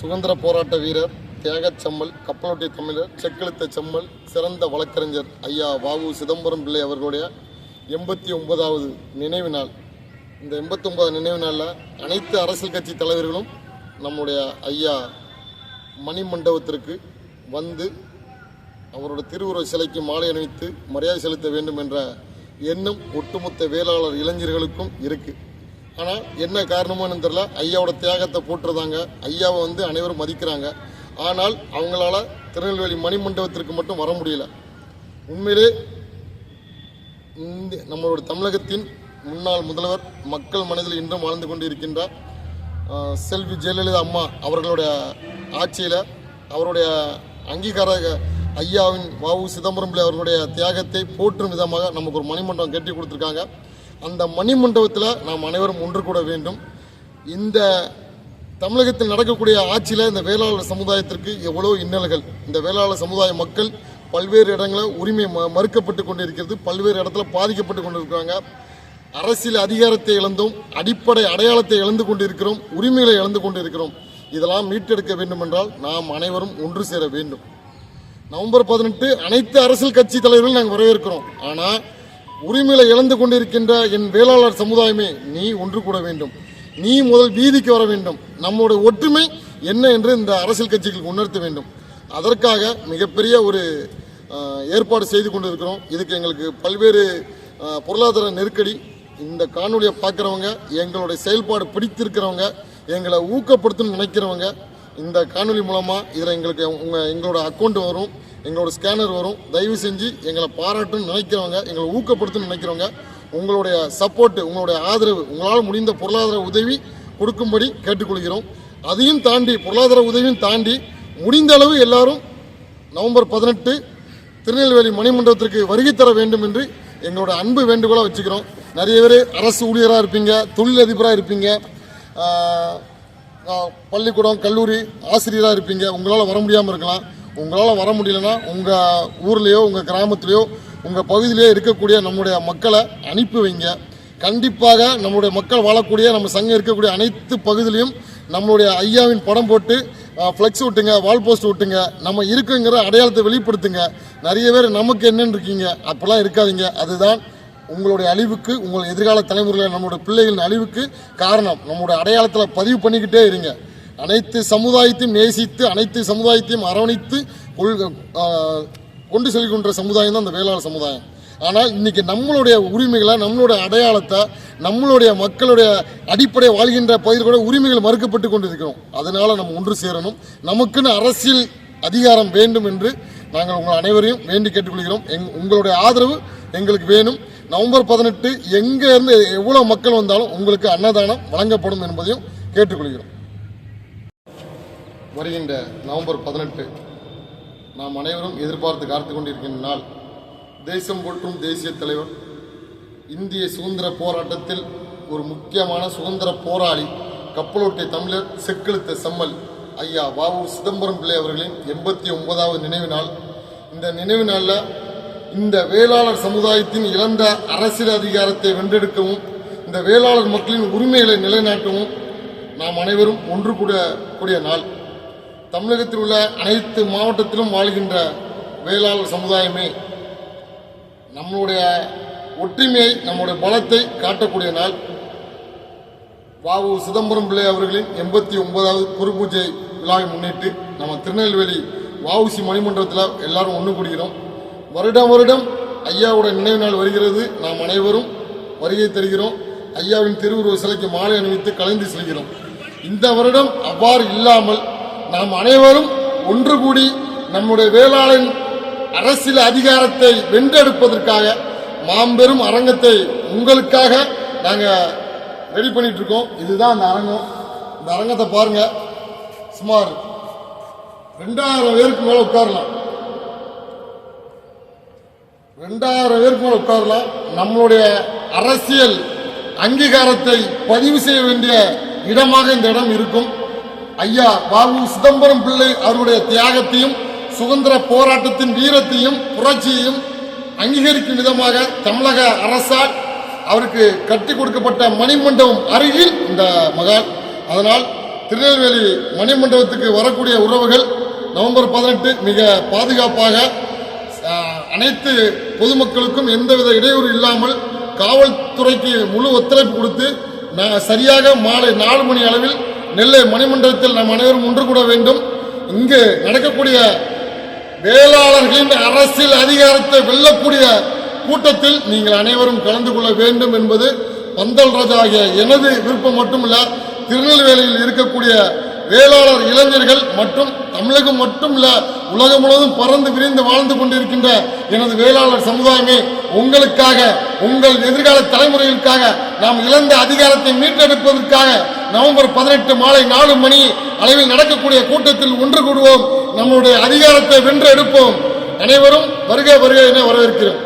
சுதந்திர போராட்ட வீரர் தியாகச்சம்மல் கப்பலோட்டி தமிழர் செக்கெழுத்த செம்மல் சிறந்த வழக்கறிஞர் ஐயா வாவு சிதம்பரம் பிள்ளை அவர்களுடைய எண்பத்தி ஒன்பதாவது நினைவு நாள். இந்த எண்பத்தி ஒன்பதாவது நினைவு நாளில் அனைத்து அரசியல் கட்சி தலைவர்களும் நம்முடைய ஐயா மணிமண்டபத்திற்கு வந்து அவரோட திருவுருவ சிலைக்கு மாலை அணிவித்து மரியாதை செலுத்த வேண்டும் என்ற எண்ணம் ஒட்டுமொத்த வேளாளர் இளைஞர்களுக்கும் இருக்குது ஆனால் என்ன காரணமானு தெரில ஐயாவோட தியாகத்தை போட்டுறதாங்க ஐயாவை வந்து அனைவரும் மதிக்கிறாங்க. ஆனால் அவங்களால திருநெல்வேலி மணிமண்டபத்திற்கு மட்டும் வர முடியல. உண்மையிலே இந்த நம்மளோட தமிழகத்தின் முன்னாள் முதல்வர் மக்கள் மனதில் இன்றும் வாழ்ந்து கொண்டிருக்கின்றார். ஆஹ் செல்வி ஜெயலலிதா அம்மா அவர்களுடைய ஆட்சியில் அவருடைய அங்கீகார ஐயாவின் வாவு சிதம்பரம் பிள்ளை அவர்களுடைய தியாகத்தை போற்றும் விதமாக நமக்கு ஒரு மணிமண்டபம் கட்டி கொடுத்துருக்காங்க. அந்த மணி மண்டபத்தில் நாம் அனைவரும் ஒன்று கூட வேண்டும். இந்த தமிழகத்தில் நடக்கக்கூடிய ஆட்சியில் இந்த வேளாளர் சமுதாயத்திற்கு எவ்வளோ இன்னல்கள். இந்த வேளாளர் சமுதாய மக்கள் பல்வேறு இடங்களில் உரிமை ம மறுக்கப்பட்டு கொண்டிருக்கிறது. பல்வேறு இடத்துல பாதிக்கப்பட்டு கொண்டிருக்கிறாங்க. அரசியல் அதிகாரத்தை இழந்தும் அடிப்படை அடையாளத்தை இழந்து கொண்டிருக்கிறோம் உரிமைகளை இழந்து கொண்டிருக்கிறோம். இதெல்லாம் மீட்டெடுக்க வேண்டுமென்றால் நாம் அனைவரும் ஒன்று சேர வேண்டும். நவம்பர் பதினெட்டு அனைத்து அரசியல் கட்சி தலைவர்கள் நாங்கள் வரவேற்கிறோம். ஆனால் உரிமைகளை இழந்து கொண்டிருக்கின்ற என் வேளாளர் சமுதாயமே நீ ஒன்று கூட வேண்டும். நீ முதல் வீதிக்கு வர வேண்டும். நம்முடைய ஒற்றுமை என்ன என்று இந்த அரசியல் கட்சிகளுக்கு உணர்த்த வேண்டும். அதற்காக மிகப்பெரிய ஒரு ஏற்பாடு செய்து கொண்டிருக்கிறோம். இதுக்கு எங்களுக்கு பல்வேறு பொருளாதார நெருக்கடி இந்த காணொலியை பார்க்குறவங்க எங்களுடைய செயல்பாடு பிடித்திருக்கிறவங்க எங்களை ஊக்கப்படுத்தணும்னு நினைக்கிறவங்க இந்த காணொலி மூலமாக இதில் எங்களுக்கு உங்கள் எங்களோட அக்கௌண்ட் வரும். எங்களோட ஸ்கேனர் வரும். தயவு செஞ்சு எங்களை பாராட்டுன்னு நினைக்கிறவங்க எங்களை ஊக்கப்படுத்தணும்னு நினைக்கிறவங்க உங்களுடைய சப்போர்ட்டு உங்களுடைய ஆதரவு உங்களால் முடிந்த பொருளாதார உதவி கொடுக்கும்படி கேட்டுக்கொள்கிறோம். அதையும் தாண்டி பொருளாதார உதவியும் தாண்டி முடிந்த அளவு எல்லாரும் நவம்பர் பதினெட்டு திருநெல்வேலி மணிமண்டபத்திற்கு வருகை தர வேண்டும் என்று எங்களோட அன்பு வேண்டுகோளாக வச்சுக்கிறோம். நிறைய பேர் அரசு ஊழியராக இருப்பீங்க தொழிலதிபராக இருப்பீங்க பள்ளிக்கூடம் கல்லூரி ஆசிரியராக இருப்பீங்க. உங்களால் வர முடியாமல் இருக்கலாம். உங்களால் வர முடியலன்னா உங்கள் ஊர்லேயோ உங்கள் கிராமத்துலேயோ உங்கள் பகுதியிலேயோ இருக்கக்கூடிய நம்முடைய மக்களை அனுப்பி வைங்க. கண்டிப்பாக நம்முடைய மக்கள் வாழக்கூடிய நம்ம சங்கம் இருக்கக்கூடிய அனைத்து பகுதியிலையும் நம்மளுடைய ஐயாவின் படம் போட்டு ஃப்ளெக்ஸ் விட்டுங்க வால் போஸ்ட் விட்டுங்க நம்ம இருக்குங்கிற அடையாளத்தை வெளிப்படுத்துங்க. நிறைய பேர் நமக்கு என்னன்னு இருக்கீங்க. அப்போல்லாம் இருக்காதீங்க. அதுதான் உங்களுடைய அழிவுக்கு உங்கள் எதிர்கால தலைமுறையில் நம்மளுடைய பிள்ளைகளின் அழிவுக்கு காரணம். நம்மளுடைய அடையாளத்தில் பதிவு பண்ணிக்கிட்டே இருங்க. அனைத்து சமுதாயத்தையும் நேசித்து அனைத்து சமுதாயத்தையும் அரவணைத்து கொண்டு செல்கின்ற சமுதாயம் தான் அந்த வேளாண் சமுதாயம். ஆனால் இன்றைக்கி நம்மளுடைய உரிமைகளை நம்மளுடைய அடையாளத்தை நம்மளுடைய மக்களுடைய அடிப்படை வாழ்கின்ற பகுதிகளோட உரிமைகள் மறுக்கப்பட்டு கொண்டிருக்கிறோம். அதனால் நம்ம ஒன்று சேரணும். நமக்குன்னு அரசியல் அதிகாரம் வேண்டும் என்று நாங்கள் உங்கள் அனைவரையும் வேண்டி கேட்டுக்கொள்கிறோம். எங் உங்களுடைய ஆதரவு எங்களுக்கு வேணும். நவம்பர் பதினெட்டு எங்கேருந்து எவ்வளோ மக்கள் வந்தாலும் உங்களுக்கு அன்னதானம் வழங்கப்படும் என்பதையும் கேட்டுக்கொள்கிறோம். வருகின்ற நவம்பர் பதினெட்டு நாம் அனைவரும் எதிர்பார்த்து காத்து கொண்டிருக்கின்ற நாள். தேசம் போற்றும் தேசிய தலைவர் இந்திய சுதந்திர போராட்டத்தில் ஒரு முக்கியமான சுதந்திர போராளி கப்பலோட்டை தமிழர் செக்கெழுத்த செம்மல் ஐயா வாவு சிதம்பரம் பிள்ளை அவர்களின் எண்பத்தி ஒன்பதாவது நினைவு நாள். இந்த நினைவு நாளில் இந்த வேளாளர் சமுதாயத்தின் இழந்த அரசியல் அதிகாரத்தை வென்றெடுக்கவும் இந்த வேளாளர் மக்களின் உரிமைகளை நிலைநாட்டவும் நாம் அனைவரும் ஒன்று கூட கூடிய நாள். தமிழகத்தில் உள்ள அனைத்து மாவட்டத்திலும் வாழ்கின்ற வேளாளர் சமுதாயமே நம்மளுடைய ஒற்றுமையை நம்முடைய பலத்தை காட்டக்கூடிய நாள். வாவு சிதம்பரம் பிள்ளை அவர்களின் எண்பத்தி ஒன்பதாவது குரு பூஜை விழாவை முன்னிட்டு நம்ம திருநெல்வேலி வாவுசி மணிமன்றத்தில் எல்லாரும் ஒன்று கூடுகிறோம். வருடம் வருடம் ஐயாவோட நினைவு நாள் வருகிறது. நாம் அனைவரும் வருகை தருகிறோம். ஐயாவின் திருவுருவ சிலைக்கு மாலை அணிவித்து கலைந்து செல்கிறோம். இந்த வருடம் அவ்வாறு இல்லாமல் நாம் அனைவரும் ஒன்று கூடி நம்முடைய வேளாளன் அரசியல் அதிகாரத்தை வென்றெடுப்பதற்காக மாம்பெரும் அரங்கத்தை உங்களுக்காக நாங்கள் ரெடி பண்ணிட்டு இருக்கோம் இதுதான் அந்த அரங்கம். இந்த அரங்கத்தை பாருங்க. சுமார் ரெண்டாயிரம் பேருக்கு மேலே உட்காரலாம். ரெண்டாயிரம் பேருக்கு மேலே உட்காரலாம். நம்மளுடைய அரசியல் அங்கீகாரத்தை பதிவு செய்ய வேண்டிய இடமாக இந்த இடம் இருக்கும். ஐயா வாவு சிதம்பரம் பிள்ளை அவருடைய தியாகத்தையும் சுதந்திர போராட்டத்தின் வீரத்தையும் புரட்சியையும் அங்கீகரிக்கும் விதமாக தமிழக அரசால் அவருக்கு கட்டி கொடுக்கப்பட்ட மணிமண்டபம் அருகில் இந்த மகால். அதனால் திருநெல்வேலி மணிமண்டபத்துக்கு வரக்கூடிய உறவுகள் நவம்பர் பதினெட்டு மிக பாதுகாப்பாக அனைத்து பொதுமக்களுக்கும் எந்தவித இடையூறு இல்லாமல் காவல்துறைக்கு முழு ஒத்துழைப்பு கொடுத்து சரியாக மாலை நாலு மணி அளவில் நெல்லை மணிமண்டலத்தில் நாம் அனைவரும் ஒன்று கூட வேண்டும். இங்கு நடக்கக்கூடிய வேளாளர்களின் அரசியல் அதிகாரத்தை வெல்லக்கூடிய கூட்டத்தில் நீங்கள் அனைவரும் கலந்து கொள்ள வேண்டும் என்பது பந்தல் ராஜா ஆகிய எனது விருப்பம் மட்டுமல்ல. திருநெல்வேலியில் இருக்கக்கூடிய வேளாளர் இளைஞர்கள் மற்றும் தமிழகம் மட்டுமல்ல உலகம் முழுவதும் பறந்து விரிந்து வாழ்ந்து கொண்டிருக்கின்ற எனது வேளாளர் சமுதாயமே உங்களுக்காக உங்கள் எதிர்கால தலைமுறைகளுக்காக நாம் இழந்த அதிகாரத்தை மீட்டெடுப்பதற்காக நவம்பர் பதினெட்டு மாலை நாலு மணி அளவில் நடக்கக்கூடிய கூட்டத்தில் ஒன்று கூடுவோம். நம்முடைய அதிகாரத்தை வென்று எடுப்போம். அனைவரும் வருக வருக என வரவேற்கிறோம்.